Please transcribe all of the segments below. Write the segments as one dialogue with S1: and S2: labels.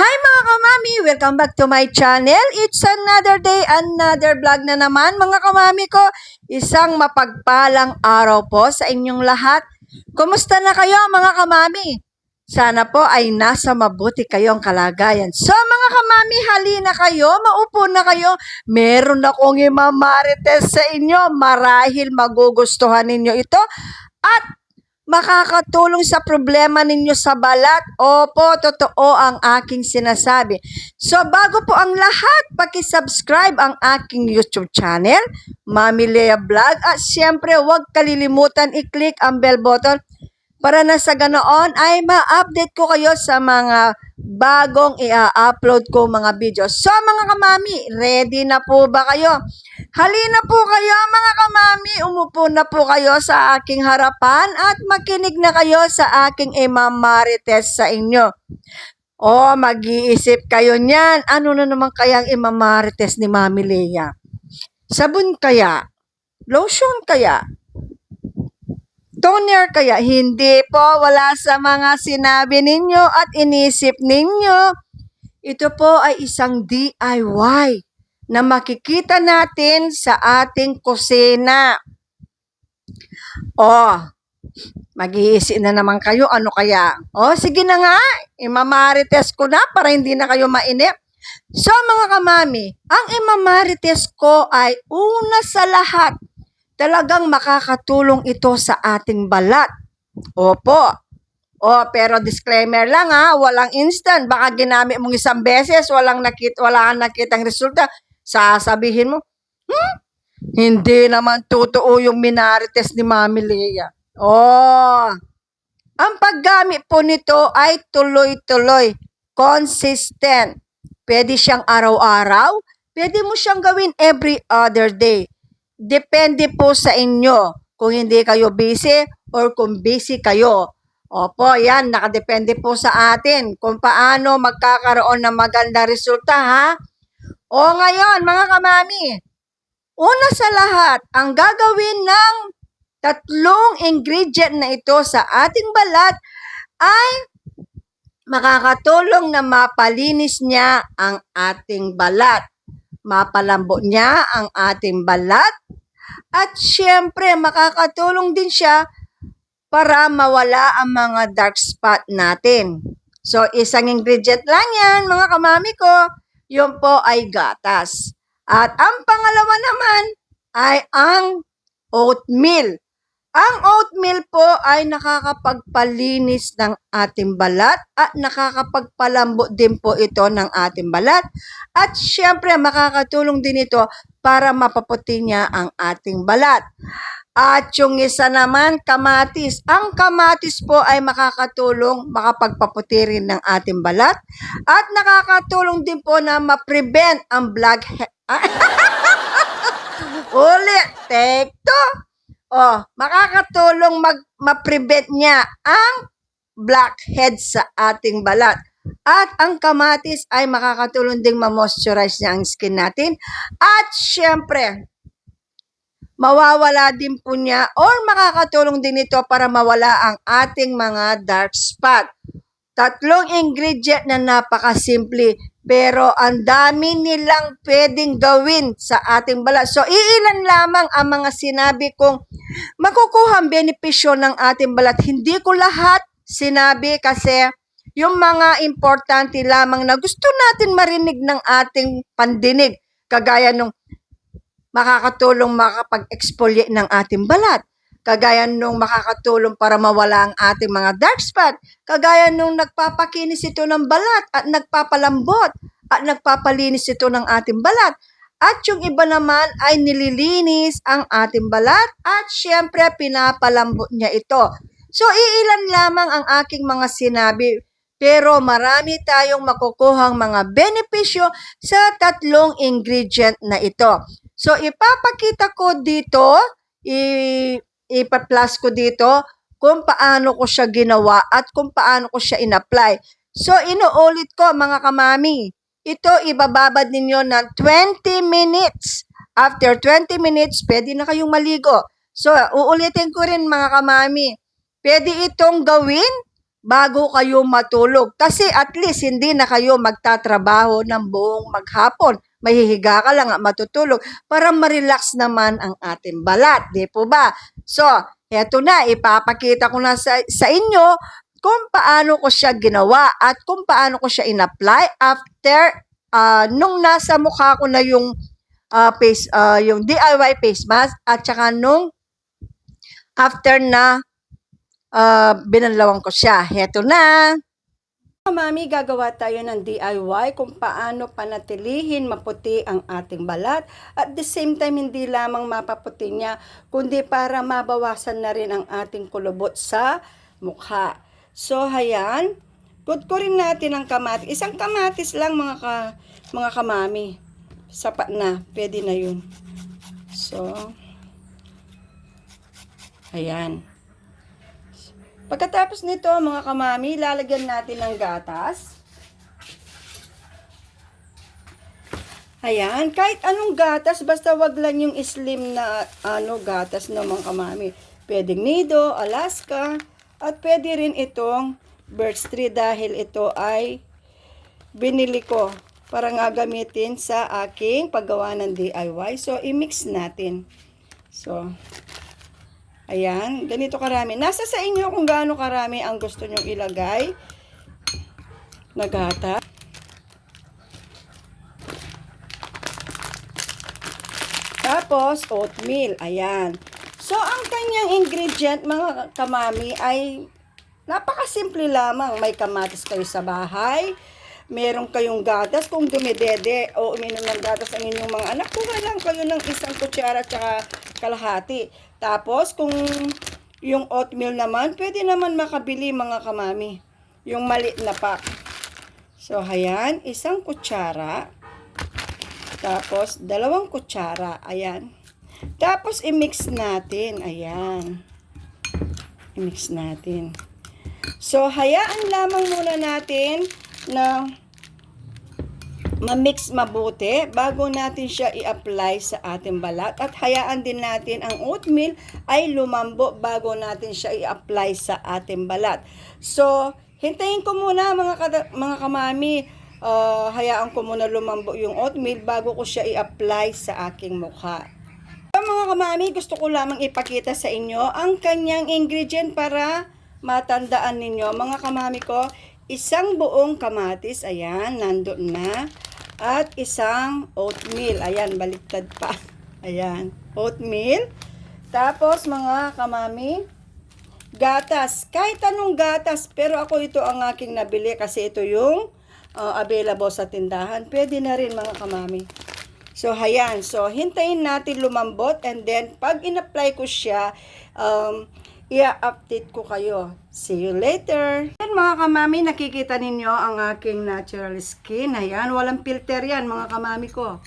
S1: Hi mga kamami! Welcome back to my channel. It's another day, another vlog na naman mga kamami ko. Isang mapagpalang araw po sa inyong lahat. Kumusta na kayo mga kamami? Sana po ay nasa mabuti kayong kalagayan. So mga kamami, halina kayo, maupo na kayo. Meron akong imamarites sa inyo. Marahil magugustuhan ninyo ito. At makakatulong sa problema ninyo sa balat. Opo, totoo ang aking sinasabi. So, bago po ang lahat, paki-subscribe ang aking YouTube channel, Mami Lea Vlog. At syempre, huwag kalilimutan i-click ang bell button para na sa ganoon ay ma-update ko kayo sa mga bagong i-upload ko mga video. So mga kamami, ready na po ba kayo? Halina po kayo mga kamami, umupo na po kayo sa aking harapan at makinig na kayo sa aking imamarites sa inyo. O, mag-iisip kayo niyan. Ano na naman kayang imamarites ni Mami Lea? Sabon kaya? Lotion kaya? Toner kaya? Hindi po, wala sa mga sinabi ninyo at inisip ninyo. Ito po ay isang DIY na makikita natin sa ating kusina. Oh, mag-iisip na naman kayo, ano kaya? Oh, sige na nga, imamarites ko na para hindi na kayo mainip. So mga kamami, ang imamarites ko ay una sa lahat, talagang makakatulong ito sa ating balat. Opo. O, pero disclaimer lang ha, walang instant. Baka ginamit mong isang beses, walang nakit, wala kang nakitang resulta. Sasabihin mo, hmm, hindi naman totoo yung minarites ni Mami Lea. Oh, ang paggamit po nito ay tuloy-tuloy, consistent. Pwede siyang araw-araw, pwede mo siyang gawin every other day. Depende po sa inyo kung hindi kayo busy or kung busy kayo. Opo, yan, nakadepende po sa atin kung paano magkakaroon ng maganda resulta, ha? O ngayon, mga kamami, una sa lahat, ang gagawin ng tatlong ingredient na ito sa ating balat ay makakatulong na mapalinis niya ang ating balat. Mapalambot niya ang ating balat at syempre, makakatulong din siya para mawala ang mga dark spot natin. So, isang ingredient lang yan, mga kamami ko. Yun po ay gatas. At ang pangalawa naman ay ang oatmeal. Ang oatmeal po ay nakakapagpalinis ng ating balat at nakakapagpalambot din po ito ng ating balat. At syempre makakatulong din ito para mapaputi niya ang ating balat. At yung isa naman, kamatis. Ang kamatis po ay makakatulong makapagpaputi rin ng ating balat at nakakatulong din po na ma-prevent ang blackhead. Ulit, take two. Oh, makakatulong mag ma-prevent niya ang blackhead sa ating balat. At ang kamatis ay makakatulong ding ma-moisturize niya ang skin natin. At syempre, mawawala din po niya or makakatulong din ito para mawala ang ating mga dark spot. Tatlong ingredient na napakasimple pero ang dami nilang pwedeng gawin sa ating balat. So, iilan lamang ang mga sinabi kong makukuha ang benepisyo ng ating balat. Hindi ko lahat sinabi kasi yung mga importante lamang na gusto natin marinig ng ating pandinig. Kagaya nung makakatulong makapag-exfoliate ng ating balat kagaya nung makakatulong para mawala ang ating mga dark spot, kagaya nung nagpapakinis ito ng balat at nagpapalambot at nagpapalinis ito ng ating balat. At yung iba naman ay nililinis ang ating balat at syempre pinapalambot niya ito. So iilan lamang ang aking mga sinabi pero marami tayong makukuhang mga benepisyo sa tatlong ingredient na ito. So ipapakita ko dito, i ipa-plus ko dito kung paano ko siya ginawa at kung paano ko siya in-apply. So, inuulit ko mga kamami. Ito, ibababad ninyo ng 20 minutes. After 20 minutes, pwede na kayong maligo. So, uulitin ko rin mga kamami. Pwede itong gawin bago kayo matulog. Kasi at least hindi na kayo magtatrabaho ng buong maghapon. Mahihiga ka lang at matutulog para ma-relax naman ang ating balat. Di po ba? So, eto na, ipapakita ko na sa, sa inyo kung paano ko siya ginawa at kung paano ko siya in-apply after ah, nung nasa mukha ko na yung ah, face ah, yung DIY face mask at saka nung after na ah, binanlawan ko siya. Heto na. Mami, gagawa tayo ng DIY kung paano panatilihin maputi ang ating balat. At the same time, hindi lamang mapaputi niya, kundi para mabawasan na rin ang ating kulubot sa mukha. So, hayan. Kutkurin natin ang kamatis. Isang kamatis lang mga ka, mga kamami. Sapat na. Pwede na yun. So, ayan. Pagkatapos nito, mga kamami, lalagyan natin ng gatas. Ayan, kahit anong gatas, basta wag lang yung slim na ano gatas no mga kamami. Pwedeng nido, Alaska, at pwede rin itong birch tree dahil ito ay binili ko para nga gamitin sa aking paggawa ng DIY. So, i-mix natin. So, Ayan, ganito karami. Nasa sa inyo kung gaano karami ang gusto nyong ilagay na gata. Tapos, oatmeal. Ayan. So, ang kanyang ingredient, mga kamami, ay napakasimple lamang. May kamatis kayo sa bahay. Meron kayong gatas kung dumidede o uminom ng gatas ang inyong mga anak. Kuha lang kayo ng isang kutsara at kalahati. Tapos, kung yung oatmeal naman, pwede naman makabili mga kamami. Yung maliit na pack. So, ayan, isang kutsara. Tapos, dalawang kutsara. Ayan. Tapos, i-mix natin. Ayan. I-mix natin. So, hayaan lamang muna natin na ma-mix mabuti bago natin siya i-apply sa ating balat at hayaan din natin ang oatmeal ay lumambo bago natin siya i-apply sa ating balat. So, hintayin ko muna mga kada- mga kamami, Ah, hayaan ko muna lumambo yung oatmeal bago ko siya i-apply sa aking mukha. So, mga kamami, gusto ko lamang ipakita sa inyo ang kanyang ingredient para matandaan ninyo. Mga kamami ko, isang buong kamatis, ayan, nandun na. At isang oatmeal, ayan, baliktad pa. Ayan, oatmeal. Tapos, mga kamami, gatas. Kahit anong gatas, pero ako ito ang aking nabili kasi ito yung uh, available sa tindahan. Pwede na rin mga kamami. So, hayan. So, hintayin natin lumambot and then, pag in-apply ko siya, um, i-update ko kayo. See you later. Yan mga kamami, nakikita ninyo ang aking natural skin. Ayan, walang filter yan mga kamami ko.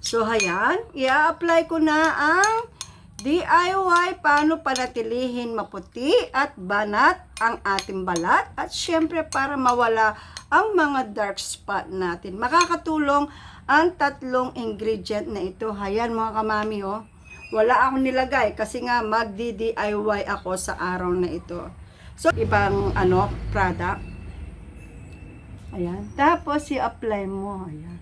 S1: So, hayan, i-apply ko na ang DIY paano panatilihin maputi at banat ang ating balat at syempre para mawala ang mga dark spot natin. Makakatulong ang tatlong ingredient na ito. Hayan mga kamami oh. Wala akong nilagay kasi nga magdi-DIY ako sa araw na ito. So, ibang ano, product. Ayan. Tapos, i-apply mo. Ayan.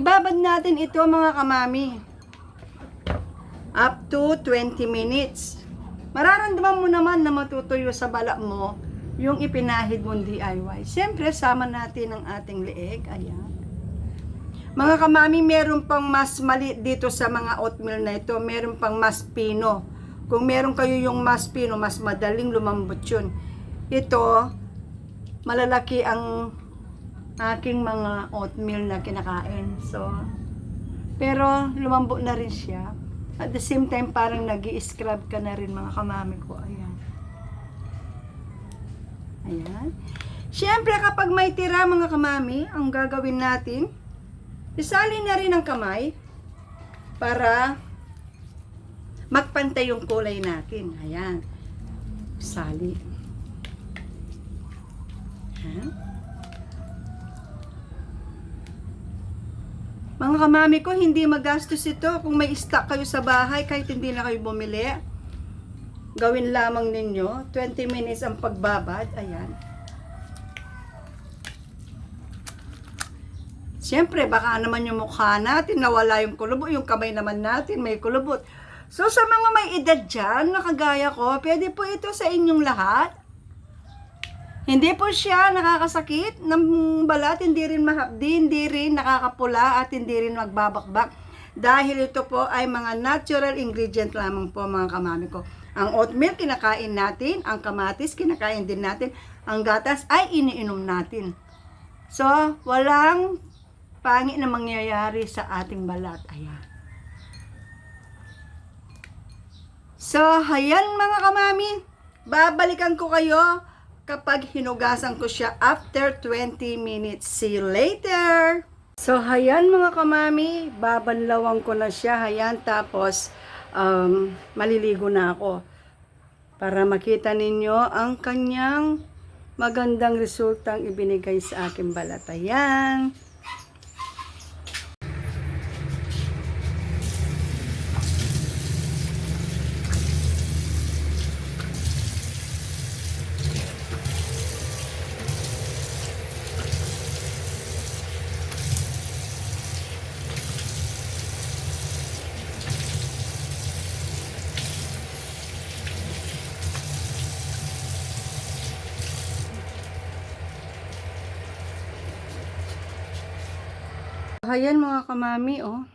S1: Ibabad natin ito mga kamami. Up to 20 minutes. Mararamdaman mo naman na matutuyo sa balak mo yung ipinahid mong DIY. Siyempre, sama natin ang ating leeg. Ayan. Mga kamami, meron pang mas mali dito sa mga oatmeal na ito. Meron pang mas pino. Kung meron kayo yung mas pino, mas madaling lumambot yun. Ito, malalaki ang aking mga oatmeal na kinakain. So, pero lumambo na rin siya. At the same time, parang nag scrub ka na rin mga kamami ko. Ayan. Ayan. Siyempre, kapag may tira mga kamami, ang gagawin natin, isali na rin ang kamay para magpantay yung kulay natin. Ayan. Sali. Ha? Mga kamami ko, hindi magastos ito kung may stock kayo sa bahay kahit hindi na kayo bumili. Gawin lamang ninyo, 20 minutes ang pagbabad. Ayan. Siyempre, baka naman yung mukha natin nawala yung kulubot, yung kamay naman natin may kulubot. So, sa mga may edad dyan, nakagaya ko, pwede po ito sa inyong lahat. Hindi po siya nakakasakit ng balat, hindi rin mahapdi, hindi rin nakakapula at hindi rin magbabakbak. Dahil ito po ay mga natural ingredient lamang po mga kamami ko. Ang oatmeal kinakain natin, ang kamatis kinakain din natin, ang gatas ay iniinom natin. So, walang pangit na mangyayari sa ating balat. Ayan. So, ayan mga kamami. Babalikan ko kayo kapag hinugasan ko siya after 20 minutes. See you later! So, ayan mga kamami. Babanlawan ko na siya. Ayan, tapos um, maliligo na ako. Para makita ninyo ang kanyang magandang resultang ibinigay sa aking balat. Ayan. Ayan mga kamami, oh.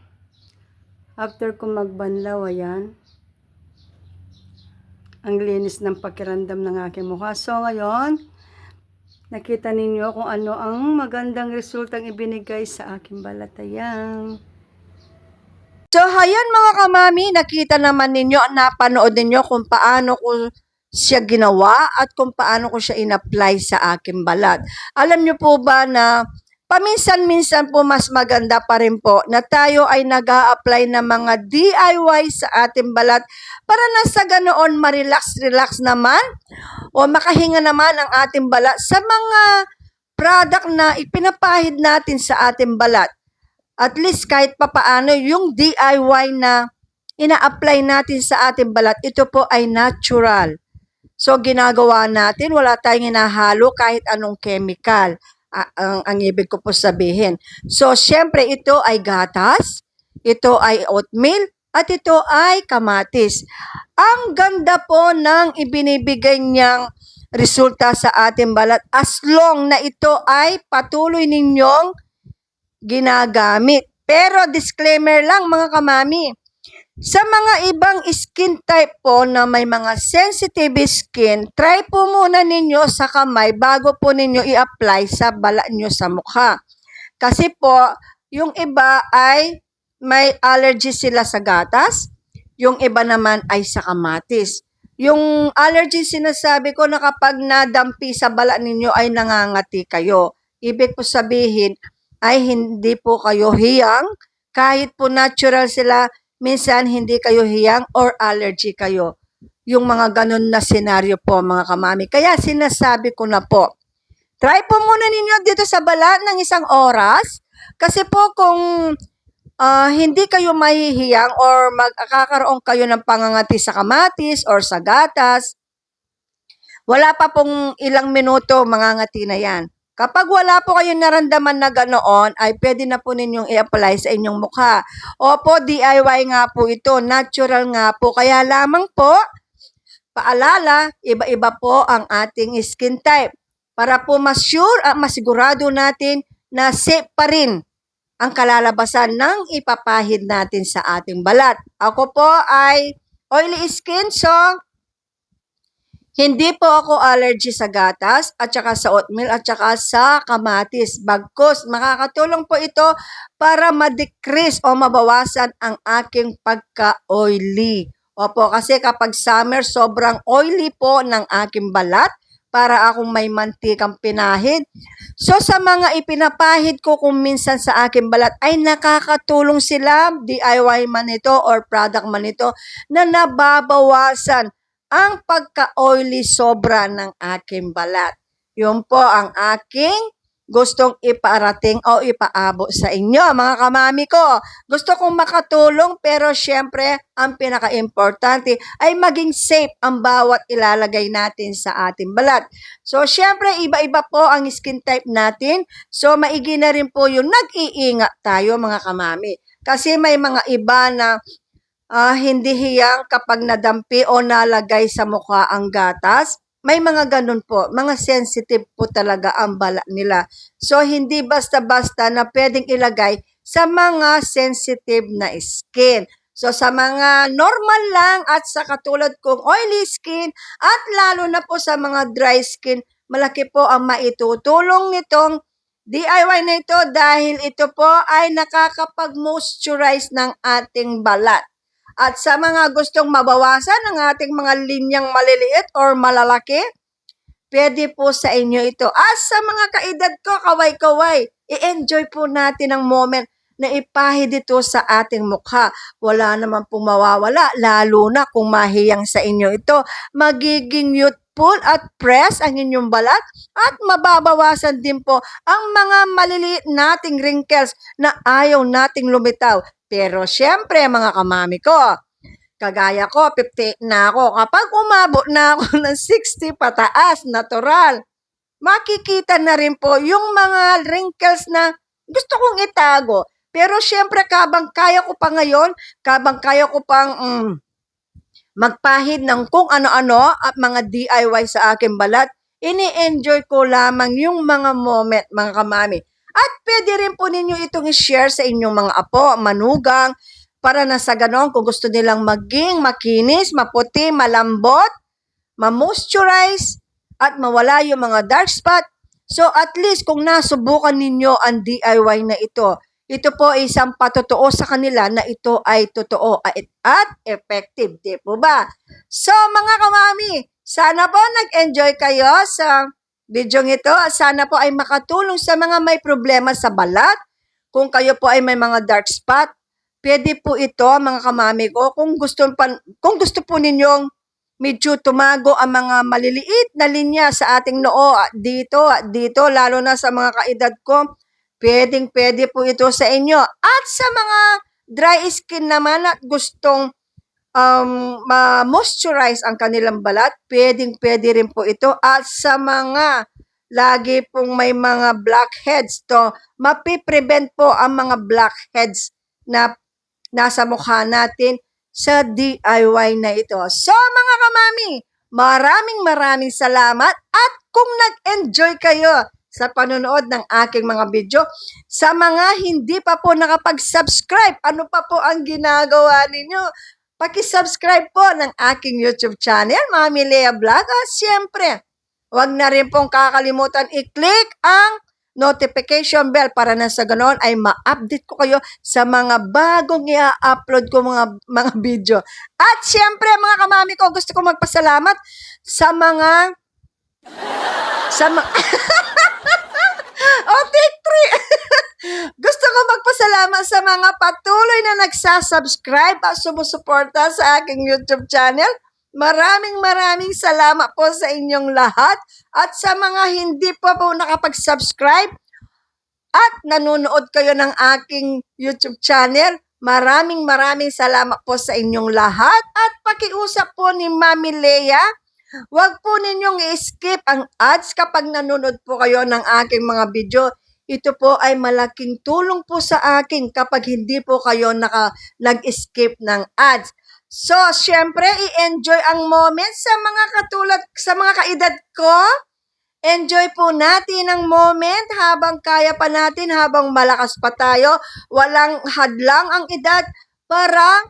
S1: After ko magbanlaw, ayan. Ang linis ng pakiramdam ng aking mukha. So ngayon, nakita ninyo kung ano ang magandang resultang ibinigay sa aking balat. Ayan. So, ayan mga kamami, nakita naman ninyo, napanood ninyo kung paano ko siya ginawa at kung paano ko siya in-apply sa aking balat. Alam nyo po ba na paminsan-minsan po mas maganda pa rin po na tayo ay nag apply ng mga DIY sa ating balat para na sa ganoon ma-relax-relax naman o makahinga naman ang ating balat sa mga product na ipinapahid natin sa ating balat. At least kahit papaano yung DIY na ina-apply natin sa ating balat, ito po ay natural. So, ginagawa natin, wala tayong hinahalo kahit anong chemical. Ang, ang ibig ko po sabihin. So, syempre, ito ay gatas, ito ay oatmeal, at ito ay kamatis. Ang ganda po ng ibinibigay niyang resulta sa ating balat as long na ito ay patuloy ninyong ginagamit. Pero disclaimer lang mga kamami, sa mga ibang skin type po na may mga sensitive skin, try po muna ninyo sa kamay bago po ninyo i-apply sa bala nyo sa mukha. Kasi po, yung iba ay may allergy sila sa gatas, yung iba naman ay sa kamatis. Yung allergy sinasabi ko na kapag nadampi sa bala ninyo ay nangangati kayo. Ibig po sabihin ay hindi po kayo hiyang, kahit po natural sila, minsan hindi kayo hiyang or allergy kayo. Yung mga ganun na senaryo po mga kamami. Kaya sinasabi ko na po, try po muna ninyo dito sa bala ng isang oras. Kasi po kung ah, hindi kayo mahihiyang or magkakaroon kayo ng pangangati sa kamatis or sa gatas, wala pa pong ilang minuto mangangati na yan. Kapag wala po kayong naramdaman na ganoon, ay pwede na po ninyong i-apply sa inyong mukha. Opo, DIY nga po ito, natural nga po. Kaya lamang po, paalala, iba-iba po ang ating skin type. Para po mas sure at masigurado natin na safe pa rin ang kalalabasan ng ipapahid natin sa ating balat. Ako po ay oily skin, so hindi po ako allergy sa gatas at saka sa oatmeal at saka sa kamatis. Bagkus, makakatulong po ito para ma-decrease o mabawasan ang aking pagka-oily. Opo, kasi kapag summer, sobrang oily po ng aking balat. para akong may mantikang pinahid. So sa mga ipinapahid ko kung minsan sa aking balat ay nakakatulong sila, DIY man ito or product man ito, na nababawasan ang pagka-oily sobra ng aking balat. Yun po ang aking gustong iparating o ipaabot sa inyo, mga kamami ko. Gusto kong makatulong pero syempre ang pinaka-importante ay maging safe ang bawat ilalagay natin sa ating balat. So syempre iba-iba po ang skin type natin. So maigi na rin po yung nag-iingat tayo mga kamami. Kasi may mga iba na ah, hindi hiyang kapag nadampi o nalagay sa mukha ang gatas. May mga ganun po, mga sensitive po talaga ang bala nila. So, hindi basta-basta na pwedeng ilagay sa mga sensitive na skin. So, sa mga normal lang at sa katulad kong oily skin at lalo na po sa mga dry skin, malaki po ang maitutulong nitong DIY na ito dahil ito po ay nakakapag-moisturize ng ating balat. At sa mga gustong mabawasan ng ating mga linyang maliliit or malalaki, pwede po sa inyo ito. At sa mga kaedad ko, kaway-kaway, i-enjoy po natin ang moment na ipahid ito sa ating mukha. Wala naman pong mawawala, lalo na kung mahiyang sa inyo ito. Magiging youthful at press ang inyong balat at mababawasan din po ang mga maliliit nating wrinkles na ayaw nating lumitaw. Pero syempre mga kamami ko, kagaya ko, 58 na ako. Kapag umabot na ako ng 60 pataas, natural, makikita na rin po yung mga wrinkles na gusto kong itago. Pero syempre, kabang kaya ko pa ngayon, kabang kaya ko pang mm, magpahid ng kung ano-ano at mga DIY sa aking balat, ini-enjoy ko lamang yung mga moment, mga kamami. At pwede rin po ninyo itong i-share sa inyong mga apo, manugang, para na sa ganon, kung gusto nilang maging makinis, maputi, malambot, ma-moisturize, at mawala yung mga dark spot. So at least kung nasubukan ninyo ang DIY na ito, ito po ay isang patotoo sa kanila na ito ay totoo at, effective. Di po ba? So mga kamami, sana po nag-enjoy kayo sa video ito. Sana po ay makatulong sa mga may problema sa balat. Kung kayo po ay may mga dark spot, pwede po ito mga kamami ko. Kung gusto, pa, kung gusto po ninyong medyo tumago ang mga maliliit na linya sa ating noo at dito at dito, lalo na sa mga kaedad ko, pwedeng pwede po ito sa inyo. At sa mga dry skin naman at gustong um, ma-moisturize ang kanilang balat, pwedeng pwede rin po ito. At sa mga lagi pong may mga blackheads to, mapiprevent po ang mga blackheads na nasa mukha natin sa DIY na ito. So mga kamami, maraming maraming salamat at kung nag-enjoy kayo sa panonood ng aking mga video, sa mga hindi pa po nakapag-subscribe, ano pa po ang ginagawa ninyo? Paki-subscribe po ng aking YouTube channel, Mami Lea Vlog. At syempre, huwag na rin pong kakalimutan i-click ang notification bell para na sa ganon ay ma-update ko kayo sa mga bagong i-upload ko mga mga video. At syempre mga kamami ko, gusto ko magpasalamat sa mga sa mga oh, take three! Gusto ko magpasalamat sa mga patuloy na nagsasubscribe at sumusuporta sa aking YouTube channel. Maraming maraming salamat po sa inyong lahat at sa mga hindi pa po nakapag-subscribe at nanonood kayo ng aking YouTube channel. Maraming maraming salamat po sa inyong lahat at pakiusap po ni Mami Leia. Huwag po ninyong i-skip ang ads kapag nanonood po kayo ng aking mga video. Ito po ay malaking tulong po sa akin kapag hindi po kayo naka, nag-skip ng ads. So, syempre, i-enjoy ang moment sa mga katulad, sa mga kaedad ko. Enjoy po natin ang moment habang kaya pa natin, habang malakas pa tayo. Walang hadlang ang edad para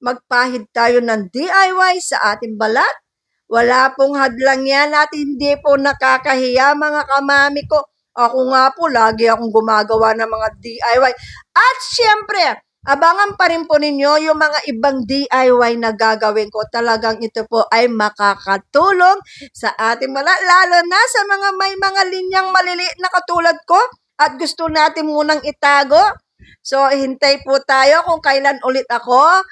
S1: magpahid tayo ng DIY sa ating balat. Wala pong hadlang yan at hindi po nakakahiya mga kamami ko. Ako nga po, lagi akong gumagawa ng mga DIY. At syempre, abangan pa rin po ninyo yung mga ibang DIY na gagawin ko. Talagang ito po ay makakatulong sa ating wala, lalo na sa mga may mga linyang maliliit na katulad ko at gusto natin munang itago. So, hintay po tayo kung kailan ulit ako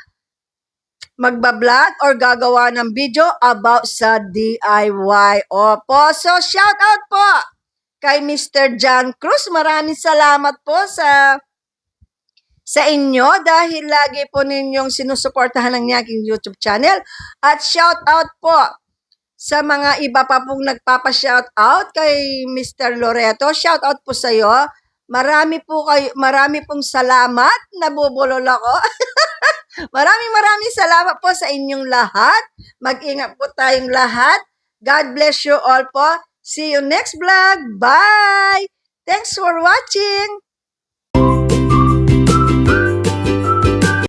S1: magbablog or gagawa ng video about sa DIY. Opo, so shout out po kay Mr. John Cruz. Maraming salamat po sa sa inyo dahil lagi po ninyong sinusuportahan ng aking YouTube channel. At shout out po sa mga iba pa pong nagpapa-shout out kay Mr. Loreto. Shout out po sa iyo. Marami po kayo, marami pong salamat. Nabubulol ako. maraming maraming salamat po sa inyong lahat. Mag-ingat po tayong lahat. God bless you all po. See you next vlog. Bye! Thanks for watching!